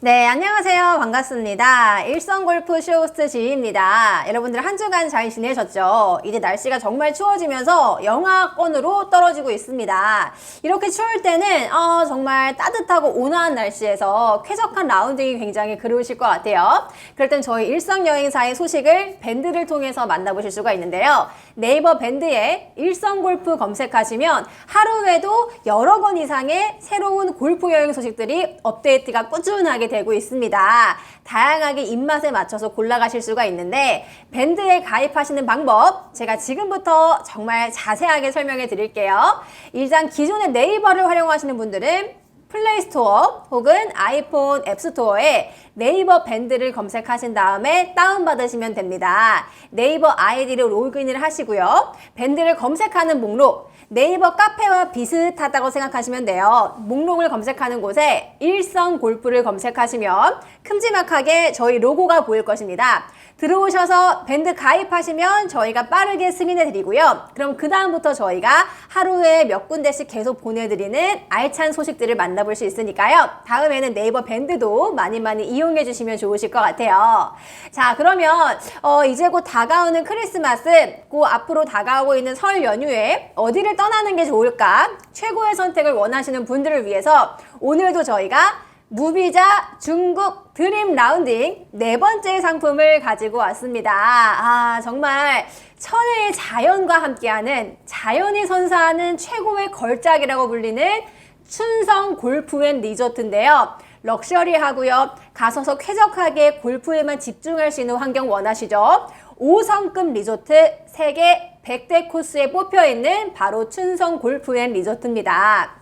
네, 안녕하세요. 반갑습니다. 일성골프 쇼호스트 지희입니다. 여러분들 한 주간 잘 지내셨죠? 이제 날씨가 정말 추워지면서 영하권으로 떨어지고 있습니다. 이렇게 추울 때는 어, 정말 따뜻하고 온화한 날씨에서 쾌적한 라운딩이 굉장히 그리우실 것 같아요. 그럴 땐 저희 일성여행사의 소식을 밴드를 통해서 만나보실 수가 있는데요. 네이버 밴드에 일성골프 검색하시면 하루에도 여러 건 이상의 새로운 골프 여행 소식들이 업데이트가 꾸준하게 되고 있습니다. 다양하게 입맛에 맞춰서 골라가실 수가 있는데 밴드에 가입하시는 방법 제가 지금부터 정말 자세하게 설명해 드릴게요. 일단 기존의 네이버를 활용하시는 분들은 플레이스토어 혹은 아이폰 앱스토어에 네이버 밴드를 검색하신 다음에 다운받으시면 됩니다. 네이버 아이디로 로그인을 하시고요. 밴드를 검색하는 목록, 네이버 카페와 비슷하다고 생각하시면 돼요. 목록을 검색하는 곳에 일성 골프를 검색하시면 큼지막하게 저희 로고가 보일 것입니다. 들어오셔서 밴드 가입하시면 저희가 빠르게 승인해 드리고요. 그럼 그 다음부터 저희가 하루에 몇 군데씩 계속 보내드리는 알찬 소식들을 만나볼 수 있으니까요. 다음에는 네이버 밴드도 많이 많이 이용해 주시면 좋으실 것 같아요. 자, 그러면 어, 이제 곧 다가오는 크리스마스, 그 앞으로 다가오고 있는 설 연휴에 어디를 떠나는 게 좋을까? 최고의 선택을 원하시는 분들을 위해서 오늘도 저희가 무비자 중국 드림 라운딩 네 번째 상품을 가지고 왔습니다. 아, 정말 천혜의 자연과 함께하는 자연이 선사하는 최고의 걸작이라고 불리는 춘성 골프 앤 리조트인데요. 럭셔리하고요. 가서서 쾌적하게 골프에만 집중할 수 있는 환경 원하시죠? 5성급 리조트 세계 100대 코스에 뽑혀 있는 바로 춘성 골프 앤 리조트입니다.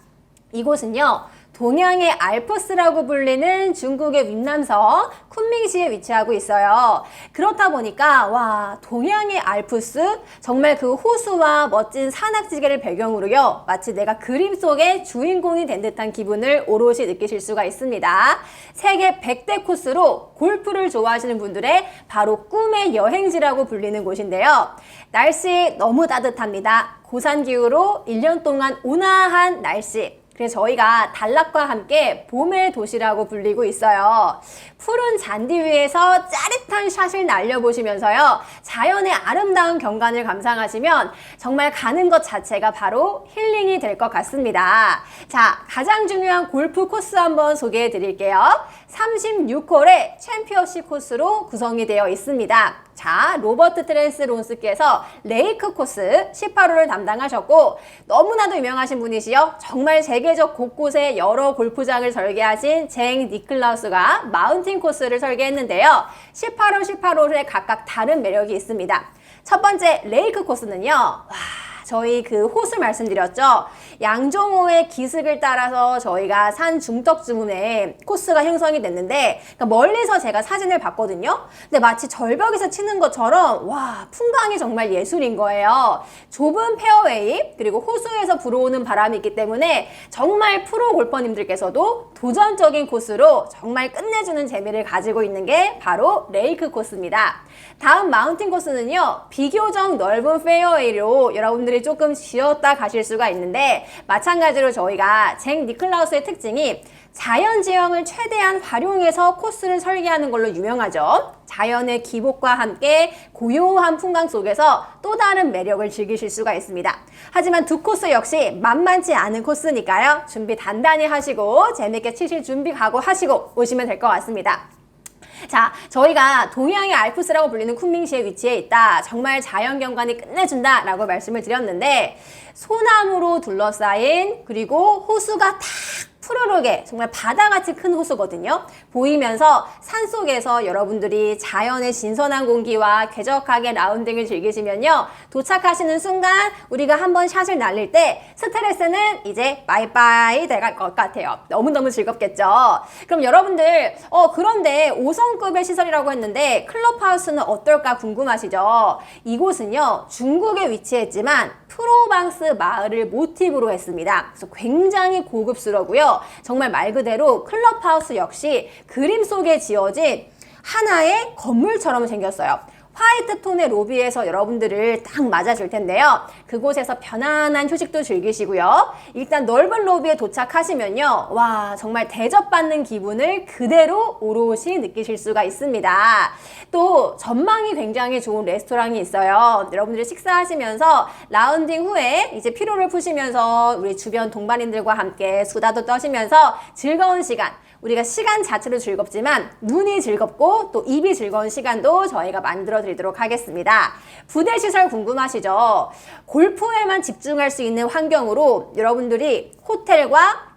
이곳은요. 동양의 알프스라고 불리는 중국의 윈남성 쿤밍시에 위치하고 있어요. 그렇다 보니까 와 동양의 알프스 정말 그 호수와 멋진 산악지계를 배경으로요. 마치 내가 그림 속의 주인공이 된 듯한 기분을 오롯이 느끼실 수가 있습니다. 세계 100대 코스로 골프를 좋아하시는 분들의 바로 꿈의 여행지라고 불리는 곳인데요. 날씨 너무 따뜻합니다. 고산 기후로 1년 동안 온화한 날씨. 그래서 저희가 단락과 함께 봄의 도시라고 불리고 있어요. 푸른 잔디 위에서 짜릿한 샷을 날려보시면서요. 자연의 아름다운 경관을 감상하시면 정말 가는 것 자체가 바로 힐링이 될 것 같습니다. 자, 가장 중요한 골프 코스 한번 소개해 드릴게요. 36홀의 챔피언십 코스로 구성이 되어 있습니다. 자, 로버트 트랜스 론스께서 레이크 코스 18호를 담당하셨고 너무나도 유명하신 분이시요. 정말 세계적 곳곳에 여러 골프장을 설계하신 쟁 니클라우스가 마운틴 코스를 설계했는데요. 18호, 18호에 각각 다른 매력이 있습니다. 첫 번째 레이크 코스는요. 와, 저희 그 호수 말씀드렸죠. 양종호의 기슭을 따라서 저희가 산 중턱쯤에 코스가 형성이 됐는데 그러니까 멀리서 제가 사진을 봤거든요. 근데 마치 절벽에서 치는 것처럼 와 풍광이 정말 예술인 거예요. 좁은 페어웨이 그리고 호수에서 불어오는 바람이 있기 때문에 정말 프로 골퍼님들께서도 도전적인 코스로 정말 끝내주는 재미를 가지고 있는 게 바로 레이크 코스입니다. 다음 마운틴 코스는요 비교적 넓은 페어웨이로 여러분들이 조금 지었다 가실 수가 있는데 마찬가지로 저희가 잭 니클라우스의 특징이 자연 지형을 최대한 활용해서 코스를 설계하는 걸로 유명하죠. 자연의 기복과 함께 고요한 풍광 속에서 또 다른 매력을 즐기실 수가 있습니다. 하지만 두 코스 역시 만만치 않은 코스니까요. 준비 단단히 하시고 재밌게 치실 준비 각오 하시고 오시면 될 것 같습니다. 자, 저희가 동양의 알프스라고 불리는 쿤밍시에 위치해 있다. 정말 자연 경관이 끝내준다. 라고 말씀을 드렸는데, 소나무로 둘러싸인, 그리고 호수가 탁 푸르르게 정말 바다같이 큰 호수거든요. 보이면서 산속에서 여러분들이 자연의 신선한 공기와 쾌적하게 라운딩을 즐기시면요. 도착하시는 순간 우리가 한번 샷을 날릴 때 스트레스는 이제 바이바이 될것 같아요. 너무너무 즐겁겠죠. 그럼 여러분들 어 그런데 5성급의 시설이라고 했는데 클럽하우스는 어떨까 궁금하시죠? 이곳은요. 중국에 위치했지만 프로방스 마을을 모티브로 했습니다. 그래서 굉장히 고급스러고요. 정말 말 그대로 클럽하우스 역시 그림 속에 지어진 하나의 건물처럼 생겼어요. 화이트 톤의 로비에서 여러분들을 딱 맞아줄 텐데요. 그곳에서 편안한 휴식도 즐기시고요. 일단 넓은 로비에 도착하시면요. 와, 정말 대접받는 기분을 그대로 오롯이 느끼실 수가 있습니다. 또 전망이 굉장히 좋은 레스토랑이 있어요. 여러분들이 식사하시면서 라운딩 후에 이제 피로를 푸시면서 우리 주변 동반인들과 함께 수다도 떠시면서 즐거운 시간 우리가 시간 자체도 즐겁지만 눈이 즐겁고 또 입이 즐거운 시간도 저희가 만들어 드리도록 하겠습니다. 부대 시설 궁금하시죠? 골프에만 집중할 수 있는 환경으로 여러분들이 호텔과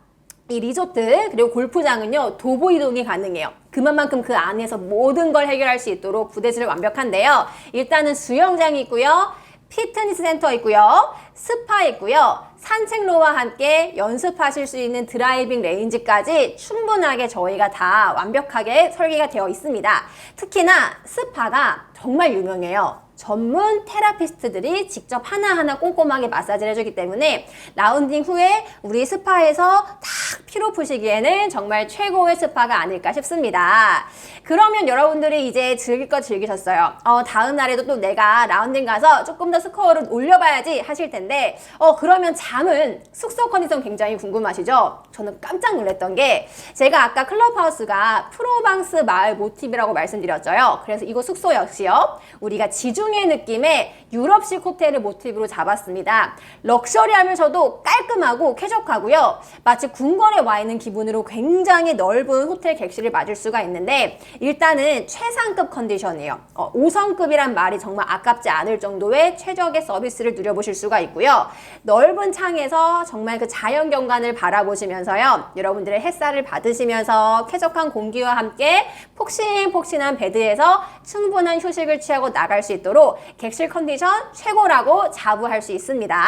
이 리조트 그리고 골프장은요 도보 이동이 가능해요. 그만큼 그 안에서 모든 걸 해결할 수 있도록 부대질을 완벽한데요. 일단은 수영장이 있고요. 피트니스 센터 있고요. 스파 있고요. 산책로와 함께 연습하실 수 있는 드라이빙 레인지까지 충분하게 저희가 다 완벽하게 설계가 되어 있습니다. 특히나 스파가 정말 유명해요. 전문 테라피스트들이 직접 하나하나 꼼꼼하게 마사지를 해주기 때문에 라운딩 후에 우리 스파에서 딱 피로 푸시기에는 정말 최고의 스파가 아닐까 싶습니다. 그러면 여러분들이 이제 즐길 거 즐기셨어요. 어, 다음 날에도 또 내가 라운딩 가서 조금 더 스코어를 올려봐야지 하실 텐데, 어, 그러면 잠은 숙소 컨디션 굉장히 궁금하시죠? 저는 깜짝 놀랐던 게 제가 아까 클럽하우스가 프로방스 마을 모티브라고 말씀드렸죠요. 그래서 이거 숙소 역시요. 우리가 지중해 느낌의 유럽식 호텔을 모티브로 잡았습니다. 럭셔리하면서도 깔끔하고 쾌적하고요. 마치 궁궐 에 와 있는 기분으로 굉장히 넓은 호텔 객실을 맞을 수가 있는데 일단은 최상급 컨디션이에요. 어, 5성급이란 말이 정말 아깝지 않을 정도의 최적의 서비스를 누려보실 수가 있고요. 넓은 창에서 정말 그 자연 경관을 바라보시면서요. 여러분들의 햇살을 받으시면서 쾌적한 공기와 함께 폭신폭신한 베드에서 충분한 휴식을 취하고 나갈 수 있도록 객실 컨디션 최고라고 자부할 수 있습니다.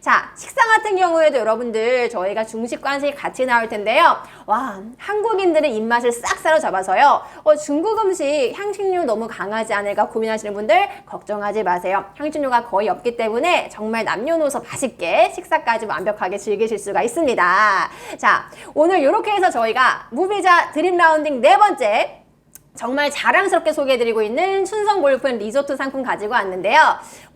자, 식사 같은 경우에도 여러분들 저희가 중식, 관식 같이 나올 텐데요. 와, 한국인들의 입맛을 싹 사로잡아서요. 어, 중국 음식 향신료 너무 강하지 않을까 고민하시는 분들 걱정하지 마세요. 향신료가 거의 없기 때문에 정말 남녀노소 맛있게 식사까지 완벽하게 즐기실 수가 있습니다. 자, 오늘 이렇게 해서 저희가 무비자 드림 라운딩 네 번째 정말 자랑스럽게 소개해드리고 있는 춘성 골프앤 리조트 상품 가지고 왔는데요.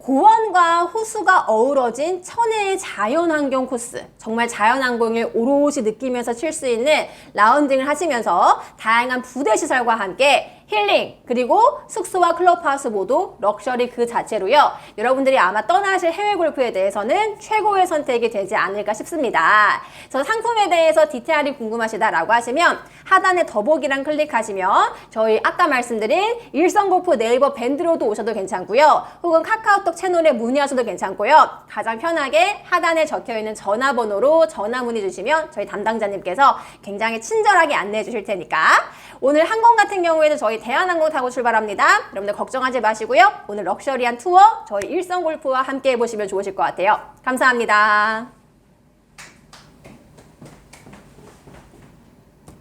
고원과 호수가 어우러진 천혜의 자연환경 코스. 정말 자연환경을 오롯이 느끼면서 칠 수 있는 라운딩을 하시면서 다양한 부대 시설과 함께 힐링 그리고 숙소와 클럽하우스 모두 럭셔리 그 자체로요. 여러분들이 아마 떠나실 해외 골프에 대해서는 최고의 선택이 되지 않을까 싶습니다. 저 상품에 대해서 디테일이 궁금하시다라고 하시면 하단에 더보기란 클릭하시면 저희 아까 말씀드린 일성골프 네이버 밴드로도 오셔도 괜찮고요. 혹은 카카오톡 채널에 문의하셔도 괜찮고요. 가장 편하게 하단에 적혀 있는 전화번호로 전화 문의 주시면 저희 담당자님께서 굉장히 친절하게 안내해 주실 테니까 오늘 항공 같은 경우에는 저희 대한항공 타고 출발합니다. 여러분들 걱정하지 마시고요. 오늘 럭셔리한 투어 저희 일성골프와 함께 해보시면 좋으실 것 같아요. 감사합니다.